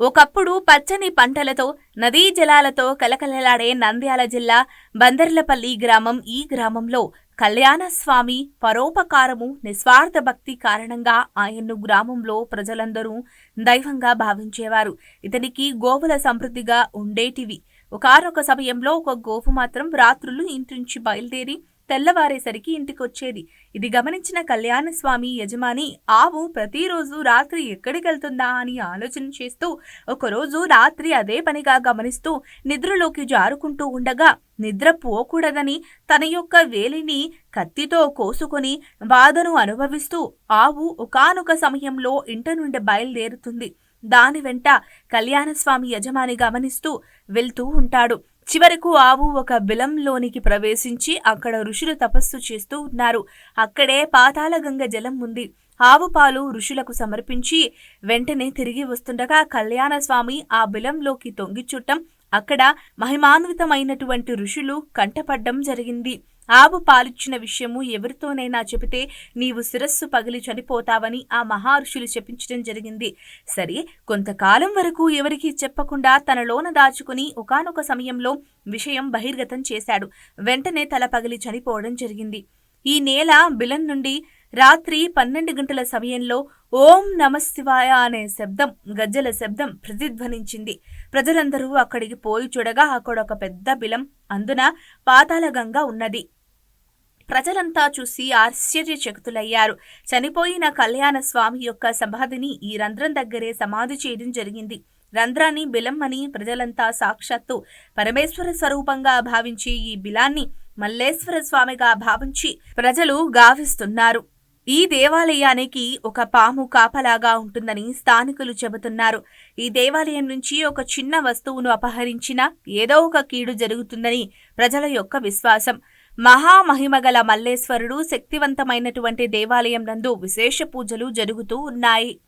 ఒకప్పుడు పచ్చని పంటలతో నదీ జలాలతో కలకలలాడే నంద్యాల జిల్లా బందర్లపల్లి గ్రామం ఈ గ్రామంలో కళ్యాణస్వామి పరోపకారము నిస్వార్థ భక్తి కారణంగా ఆయన్ను గ్రామంలో ప్రజలందరూ దైవంగా భావించేవారు. ఇతనికి గోవుల సమృద్ధిగా ఉండేటివి. ఒకనొక సమయంలో ఒక గోవు మాత్రం రాత్రులు ఇంటి నుంచి బయలుదేరి తెల్లవారేసరికి ఇంటికొచ్చేది. ఇది గమనించిన కళ్యాణస్వామి యజమాని ఆవు ప్రతిరోజు రాత్రి ఎక్కడికెళ్తుందా? అని ఆలోచన చేస్తూ ఒకరోజు రాత్రి అదే పనిగా గమనిస్తూ నిద్రలోకి జారుకుంటూ ఉండగా నిద్ర పోకూడదని తన యొక్క వేలిని కత్తితో కోసుకొని బాధను అనుభవిస్తూ ఆవు ఒకానొక సమయంలో ఇంట నుండి బయలుదేరుతుంది. దాని వెంట కళ్యాణస్వామి యజమాని గమనిస్తూ వెళ్తూ ఉంటాడు. చివరకు ఆవు ఒక బిలంలోనికి ప్రవేశించి అక్కడ ఋషులు తపస్సు చేస్తూ ఉన్నారు. అక్కడే పాతాళగంగ జలం ఉంది. ఆవు పాలు ఋషులకు సమర్పించి వెంటనే తిరిగి వస్తుండగా కళ్యాణస్వామి ఆ బిలంలోకి తొంగిచుట్టం అక్కడ మహిమాన్వితమైనటువంటి ఋషులు కంటపడ్డం జరిగింది. ఆవు పాలిచ్చిన విషయము ఎవరితోనైనా చెబితే నీవు శిరస్సు పగిలి చనిపోతావని ఆ మహర్షులు చెప్పించడం జరిగింది. సరే కొంతకాలం వరకు ఎవరికీ చెప్పకుండా తనలోన దాచుకుని ఒకానొక సమయంలో విషయం బహిర్గతం చేశాడు. వెంటనే తల పగిలి చనిపోవడం జరిగింది. ఈ నేల బిలం నుండి రాత్రి పన్నెండు గంటల సమయంలో ఓం నమశివాయ అనే శబ్దం గజ్జల శబ్దం ప్రతిధ్వనించింది. ప్రజలందరూ అక్కడికి పోయి చూడగా అక్కడ ఒక పెద్ద బిలం అందున పాతాళగంగా ఉన్నది. ప్రజలంతా చూసి ఆశ్చర్యచకితులయ్యారు. చనిపోయిన కళ్యాణ స్వామి యొక్క సమాధిని ఈ రంధ్రం దగ్గరే సమాధి చేయడం జరిగింది. రంధ్రాన్ని బిలం అని ప్రజలంతా సాక్షాత్తు పరమేశ్వర స్వరూపంగా భావించి ఈ బిలాన్ని మల్లేశ్వర స్వామిగా భావించి ప్రజలు గావిస్తున్నారు. ఈ దేవాలయానికి ఒక పాము కాపలాగా ఉంటుందని స్థానికులు చెబుతున్నారు. ఈ దేవాలయం నుంచి ఒక చిన్న వస్తువును అపహరించినా ఏదో ఒక కీడు జరుగుతుందని ప్రజల యొక్క విశ్వాసం. మహామహిమగల మల్లేశ్వరుడు శక్తివంతమైనటువంటి దేవాలయం నందు విశేష పూజలు జరుగుతూ ఉన్నాయి.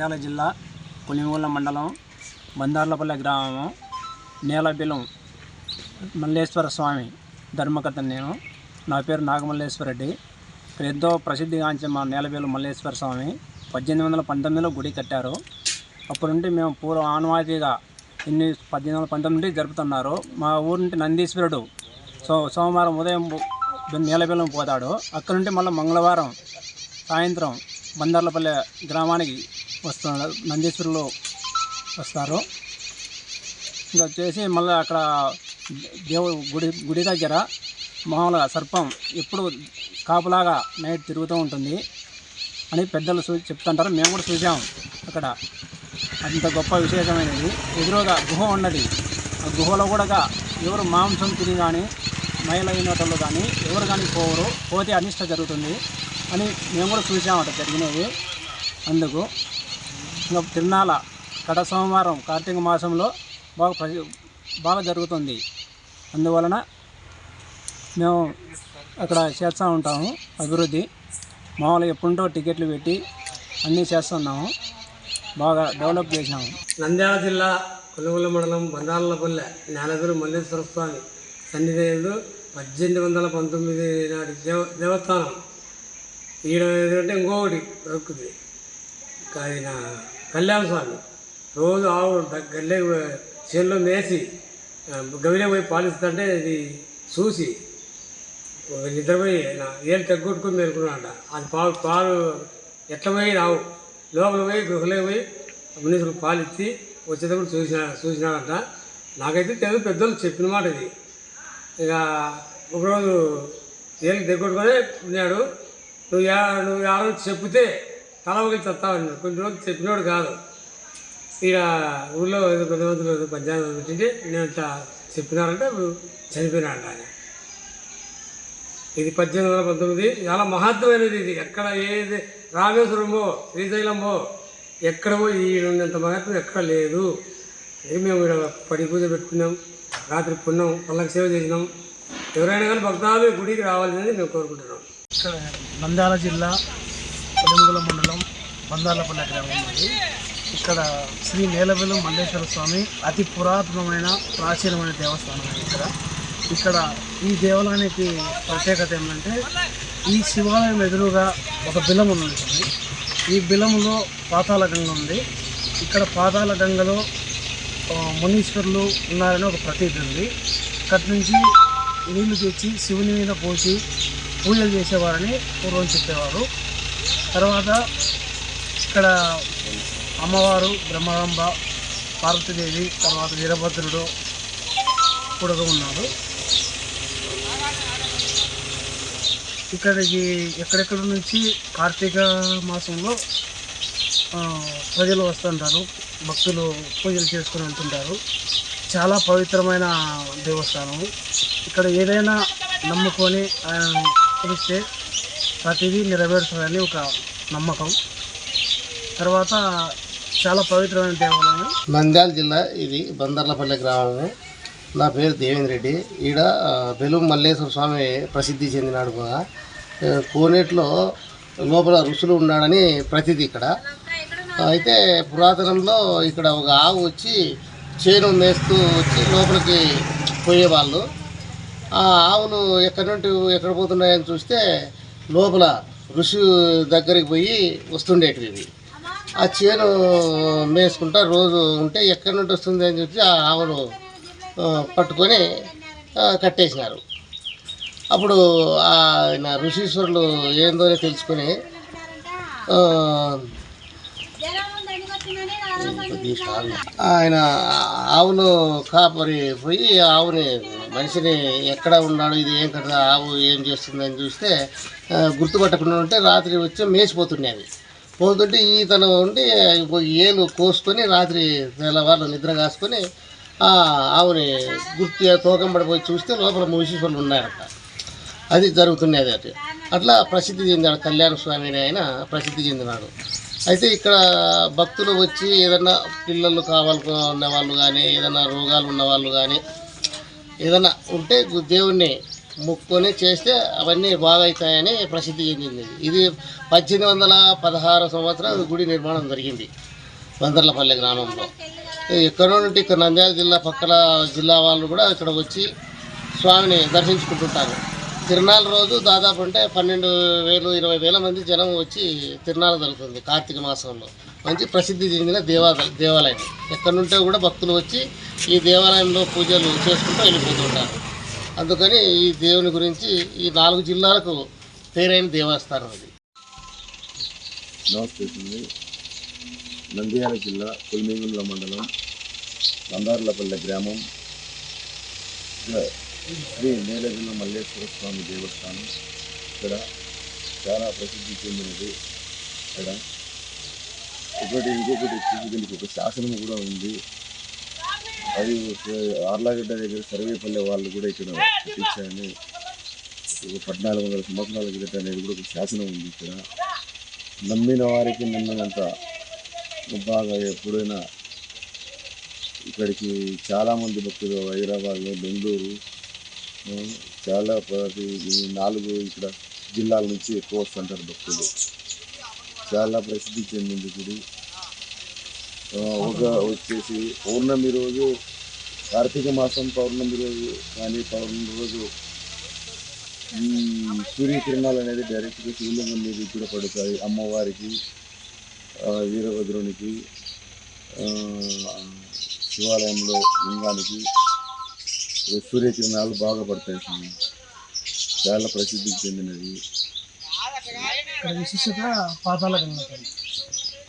నంద్యాల జిల్లా పులిమూల మండలం బందార్లపల్లె గ్రామం నేలబిలం మల్లేశ్వర స్వామి ధర్మకర్త నేను. నా పేరు నాగమల్లేశ్వర రెడ్డి. ఇక్కడ ఎంతో ప్రసిద్ధిగాంచిన మా నేలబిలం మల్లేశ్వర స్వామి పద్దెనిమిది వందల పంతొమ్మిదిలో గుడి కట్టారు. అప్పటి నుండి మేము పూర్వ ఆనవాయితీగా ఇన్ని పద్దెనిమిది వందల పంతొమ్మిది నుండి జరుపుతున్నారు. మా ఊరు నుండి నందీశ్వరుడు సో సోమవారం ఉదయం నేలబిలం పోతాడు. అక్కడ నుండి మళ్ళీ మంగళవారం సాయంత్రం బందర్లపల్లె గ్రామానికి వస్తా నందీశ్వరులు వస్తారు. ఇంకా వచ్చేసి మళ్ళీ అక్కడ దేవుడు గుడి గుడి దగ్గర మామూలుగా సర్పం ఎప్పుడు కాపులాగా నైట్ తిరుగుతూ ఉంటుంది అని పెద్దలు చూ చెప్తుంటారు. మేము కూడా చూసాం అక్కడ. అంత గొప్ప విశేషమైనది. ఎదురుగా గుహ ఉన్నది. ఆ గుహలో కూడా ఎవరు మాంసం తిని కానీ మైలైన వాళ్ళు కానీ ఎవరు కానీ పోవరు పోతే అనిష్ట జరుగుతుంది అని మేము కూడా చూసామట జరిగినవి అందుకు ఇంకా తిరునాళ కడ సోమవారం కార్తీక మాసంలో బాగా ప్రసి బాగా జరుగుతుంది. అందువలన మేము అక్కడ చేస్తూ ఉంటాము అభివృద్ధి. మామూలుగా ఎప్పుడుంటో టికెట్లు పెట్టి అన్నీ చేస్తున్నాము. బాగా డెవలప్ చేసినాము నంద్యాల జిల్లా కొనుగోలు మండలం బందాలపల్లె జ్ఞానగురు మల్లేశ్వర స్వామి సన్నిధి పద్దెనిమిది వందల పంతొమ్మిది నాటి దేవ దేవస్థానం. ఈడ ఏంటంటే ఇంకొకటి దొరుకుతుంది అది నా కళ్యాణ స్వామి. రోజు ఆవు గల్లే చేనులో మేసి గవిలే పోయి పాలిస్తుంటే ఇది చూసి నిద్రపోయి నా ఏళ్ళు తగ్గొట్టుకుని మేలుకున్నాడ అది పాలు పాలు ఎట్లా పోయి రావు. లోపల పోయి గృహలోకి పోయి మనుషులకు పాలు ఇచ్చి వచ్చేటప్పుడు చూసిన చూసినాడంట. నాకైతే తెలుగు పెద్దలు చెప్పిన మాట ఇది. ఇక ఒకరోజు ఏళ్ళు దగ్గొట్టుకొని ఉన్నాడు. నువ్వు నువ్వు ఎవరో చెప్తే తల ఒకటి ఉన్నాడు కొన్ని రోజులు చెప్పినోడు కాదు. ఇక ఊళ్ళో ఏదో కొంతమంది ఏదో పంచాయతీ పెట్టింటే నేను ఇట్లా చెప్పినారంటే ఇప్పుడు చనిపోయినాడంట ఆయన. ఇది పద్దెనిమిది వందల పంతొమ్మిది. చాలా మహత్వమైనది ఇది. ఎక్కడ ఏది రామేశ్వరమో శ్రీశైలమో ఎక్కడ పోయి ఉన్నంత మహత్వం ఎక్కడ లేదు. మేము ఇక్కడ పడి పూజ పెట్టుకున్నాం రాత్రి పున్నాం పల్లకి సేవ చేసినాం. ఎవరైనా కానీ భక్తాలు గుడికి రావాలని మేము కోరుకుంటున్నాం. ఇక్కడ నంద్యాల జిల్లా కొలంగుల మండలం బందార్లపల్లె గ్రామం ఉంది ఇక్కడ శ్రీ నేలవెలు మల్లేశ్వర స్వామి అతి పురాతనమైన ప్రాచీనమైన దేవస్థానం ఇక్కడ. ఇక్కడ ఈ దేవాలయానికి ప్రత్యేకత ఏంటంటే ఈ శివాలయం ఎదురుగా ఒక బిలం ఉంది. ఈ బిలంలో పాతాళ గంగ ఉంది. ఇక్కడ పాతాళ గంగలో మునీశ్వరులు ఉన్నారని ఒక ప్రతీతి ఉంది. ఇక్కడి నుంచి నీళ్ళు తెచ్చి శివుని మీద పోసి పూజలు చేసేవారని పూర్వం చెప్పేవారు. తర్వాత ఇక్కడ అమ్మవారు బ్రహ్మాంబ పార్వతీదేవి తర్వాత వీరభద్రుడు కూడా ఉన్నారు. ఇక్కడికి ఎక్కడెక్కడ నుంచి కార్తీక మాసంలో ప్రజలు వస్తుంటారు భక్తులు పూజలు చేసుకుని వెళ్తుంటారు. చాలా పవిత్రమైన దేవస్థానము ఇక్కడ ఏదైనా నమ్ముకొని ఆయన పిలిస్తే ప్రతిదీ నెరవేరుతుందని ఒక నమ్మకం. తర్వాత చాలా పవిత్రమైన దేవాలయం. నంద్యాల జిల్లా ఇది బందర్లపల్లె గ్రామము నా పేరు దేవేంద్ర రెడ్డి. ఈడ బెలుం మల్లేశ్వర స్వామి ప్రసిద్ధి చెందినాడు కూడా. కోనేట్లో కోనేటిలో లోపల ఋషులు ఉన్నాడని ప్రతిది ఇక్కడ. అయితే పురాతనంలో ఇక్కడ ఒక ఆవు వచ్చి చేను మేస్తూ వచ్చి లోపలికి పోయేవాళ్ళు. ఆ ఆవులు ఎక్కడి నుండి ఎక్కడ పోతున్నాయని చూస్తే లోపల ఋషి దగ్గరికి పోయి వస్తుండేటివి ఆ చేను మేసుకుంటా రోజు ఉంటే ఎక్కడి నుండి వస్తుంది అని చెప్పి ఆ ఆవును పట్టుకొని కట్టేసినారు. అప్పుడు ఆయన ఋషీశ్వరులు ఏందో తెలుసుకొని ఆయన ఆవును కాపరి పోయి ఆవుని మనిషిని ఎక్కడ ఉన్నాడు ఇది ఏం కదా ఆవు ఏం చేస్తుంది అని చూస్తే గుర్తుపట్టకుండా ఉంటే రాత్రి వచ్చి మేసిపోతున్నాయి పోతుంటే ఈతను ఉండి ఒక ఏలు కోసుకొని రాత్రి తెల్లవారు నిద్ర కాసుకొని ఆవుని గుర్తు తోకం పడిపోయి చూస్తే లోపల ముషీశ్వరులు ఉన్నారట. అది జరుగుతున్నది అది అట్లా ప్రసిద్ధి చెందాడు కళ్యాణ స్వామిని ఆయన ప్రసిద్ధి చెందినాడు. అయితే ఇక్కడ భక్తులు వచ్చి ఏదన్నా పిల్లలు కావాలనుకున్న వాళ్ళు కానీ ఏదైనా రోగాలు ఉన్నవాళ్ళు కానీ ఏదైనా ఉంటే దేవుణ్ణి మొక్కుకొని చేస్తే అవన్నీ బాగవుతాయని ప్రసిద్ధి చెందింది. ఇది పద్దెనిమిది వందల పదహారు సంవత్సరం గుడి నిర్మాణం జరిగింది వందర్లపల్లి గ్రామంలో. ఎక్కడ నుండి ఇక్కడ నంద్యాల జిల్లా పక్కల జిల్లా వాళ్ళు కూడా ఇక్కడ వచ్చి స్వామిని దర్శించుకుంటుంటారు. తిరునాళ్ళ రోజు దాదాపు అంటే పన్నెండు వేలు ఇరవై వేల మంది జనం వచ్చి తిరునాళ్ళ జరుగుతుంది కార్తీక మాసంలో. మంచి ప్రసిద్ధి చెందిన దేవాలయం దేవాలయం. ఎక్కడ నుంటే కూడా భక్తులు వచ్చి ఈ దేవాలయంలో పూజలు చేసుకుంటూ వెళ్ళిపోతుంటారు. అందుకని ఈ దేవుని గురించి ఈ నాలుగు జిల్లాలకు పేరైన దేవస్థానం అది. నమస్తే నంద్యాల జిల్లా కుల్మిగుండ్ల మండలం నందార్లపల్లె గ్రామం శ్రీ నీలగిరి మల్లేశ్వర స్వామి దేవస్థానం. ఇక్కడ చాలా ప్రసిద్ధి చెందినది ఇక్కడ. ఒకటి ఇంకొకటి ఒక శాసనం కూడా ఉంది. అది ఆర్లాగడ్డ దగ్గర సర్వేపల్లె వాళ్ళు కూడా ఇక్కడ కట్టించారని ఒక పద్నాలుగు వందల సంవత్సరాల అనేది కూడా ఒక శాసనం ఉంది ఇక్కడ. నమ్మిన వారికి నమ్మినంత బాగా ఎప్పుడైనా ఇక్కడికి చాలామంది భక్తులు హైదరాబాద్లో బెంగళూరు చాలా ప్రతి ఈ నాలుగు ఇక్కడ జిల్లాల నుంచి ఎక్కువ వస్తుంటారు భక్తులు. చాలా ప్రసిద్ధి చెందింది గుడి ఒక వచ్చేసి పౌర్ణమి రోజు కార్తీక మాసం పౌర్ణమి రోజు కానీ పౌర్ణమి రోజు సూర్యకిరణాలు అనేది డైరెక్ట్గా శివలింగం మీద కూడా పడతాయి. అమ్మవారికి వీరభద్రునికి శివాలయంలో లింగానికి సూర్యకిరణాలు బాగా పడతాయి స్వామి. చాలా ప్రసిద్ధి చెందినది విశిష్టత పాతాల